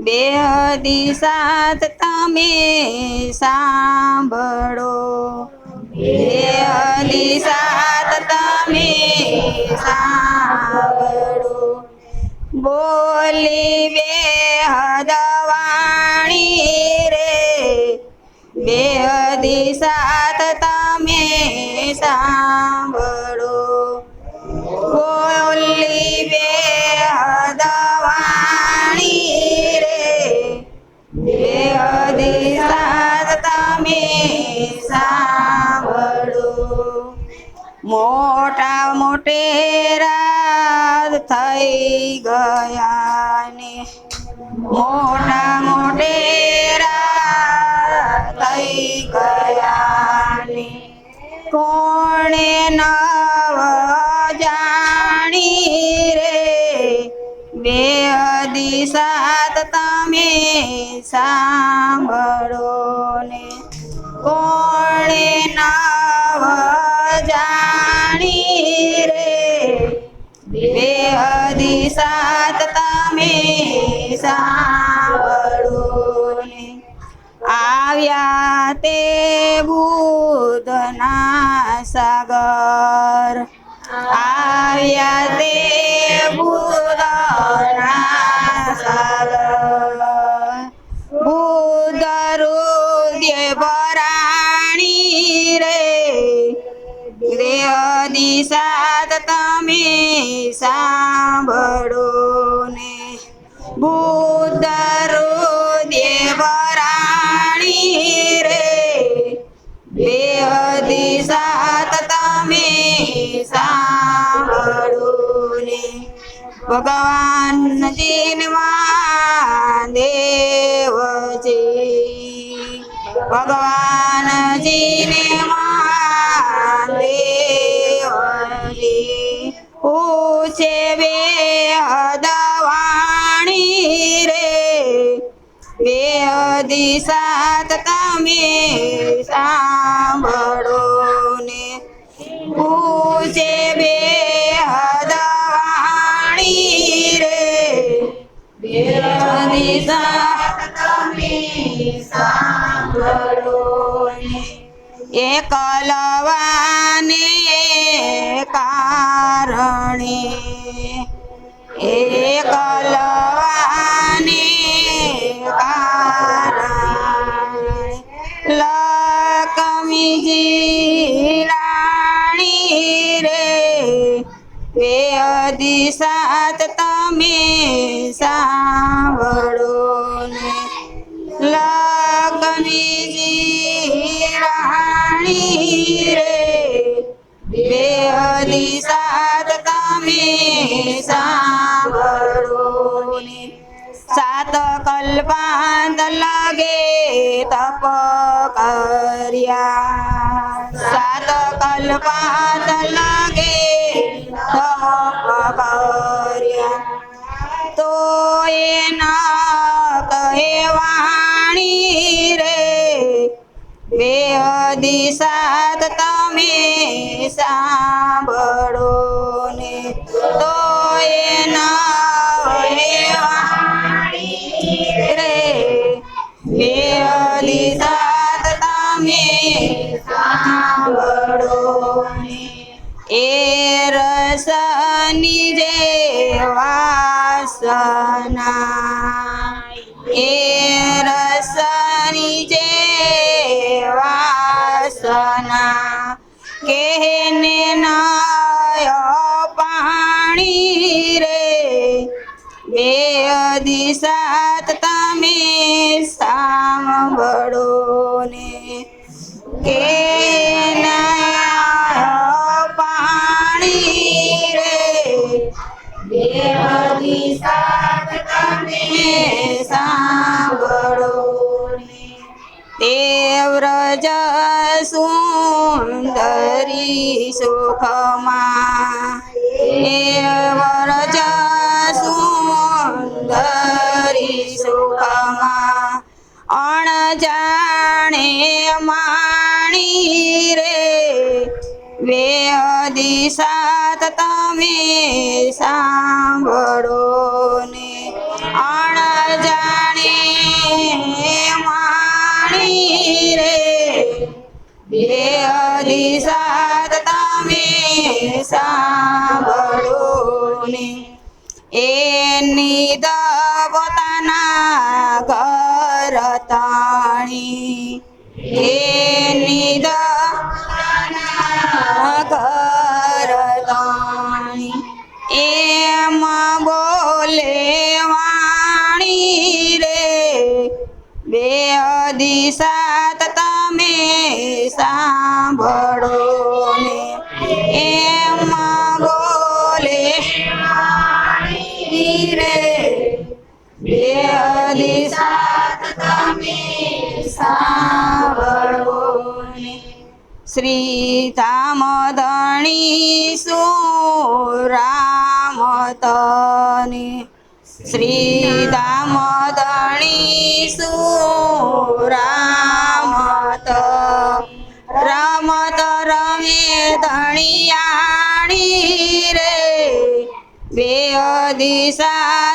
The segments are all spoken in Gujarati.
બે દિશાત તમે સાંભળો. બે દિશાત તમે સાંભળો. બોલી બે હદવાણી રે. બે દિશાત મોટા મોટેરા થઈ ગયા ને મોટા મોટેરા થઈ ગયા કોણે નવ જાણી રે? બે દિશાત તમે સાંભળો ને કોણે દિશાત તમે સાંભળો આવ્યા તે બુધના સાગર. આવ્યા તે બુધના સાગર. બુધ રુદ્ય ભરાણી રે દિશાત તમે સાંભળો ને. બુદ્ધ રુદ્ય ભરાણી રે. બે દિશાત તમે સાંભળો ને. ભગવાન જીનવા દિશાત તમે સાંભળો ને. પૂછે બે હદવાણી રે. બે દિશાત તમે સાંભળો ને. એકલવાને કારણે બે અધિસાત તમે સાંભળો ને લક્ષ્મીજી રાણી રે. બે અધિસાત તમે સાંભળો ને સાત કલ્પાંત લાગે તપ કર્યા. સાત કલ્પાંત લાગે કર્યા તો એના કહેવાણી રે. બે દિશાત તમે સાંભળો. વાસના એ રસની જે વાસના કેને નાય પાણી રે. બે દિશાત તમે સાંભળો ને કે સાંભળો દેવ્રજ સુંદરી સુખમાં. દેવ્રજ સુંદરી સુખમાં. અણજાણે માણી રે. બે દિશાત તમે સાંભળો ને. નિધ પોતાના ઘર તાણી. હે નિધ ઘર તાણી. એમ બોલે વાણી રે. બે દિશા તમે સાંભળો ને. એમ દિશાત તમે સાંભળો શ્રી ધામધણી સુરામ તને શ્રી દામોદણી સુરામત રમત રમે ધણિયાણી રે બે તમે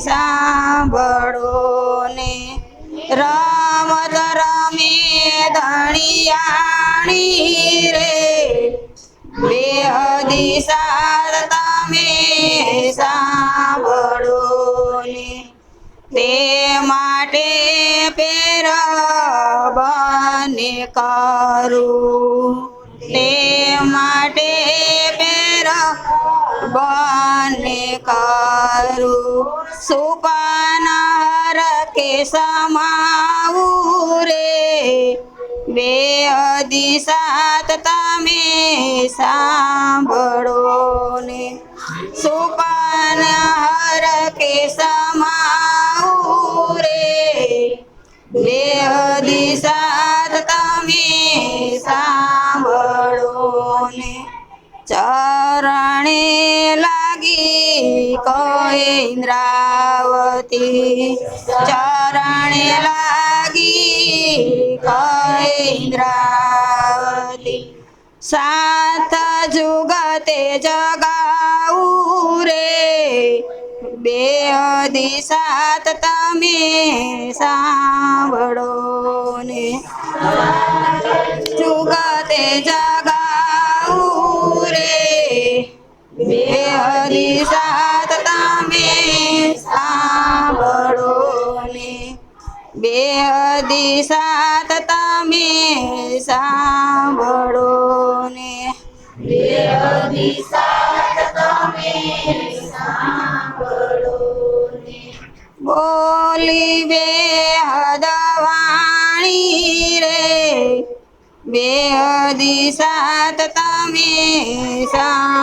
સાંભળો ને. રમત રમે ધણિયાણી રે. બે દિશા તમે સાંભળો ને. તે માટે પેર બને કરું. તે માટે પેર બને કરું સુપાનહર કે સમાવું રે? બે દિશાત તમે સાંભળો ને. સુપાન હર કે સમાવું રે? બે દિશાત તમે ઇન્દ્રાવતી ચરણે લાગી કહે ઇન્દ્રાવતી સાત જુગતે જગાવું રે બે સાત તમે સાંભળો ને જુગતે જગાવું દિશાત તમે સાંભળો ને બોલી બે હદવાણી રે. બે દિશાત તમે સાંભળો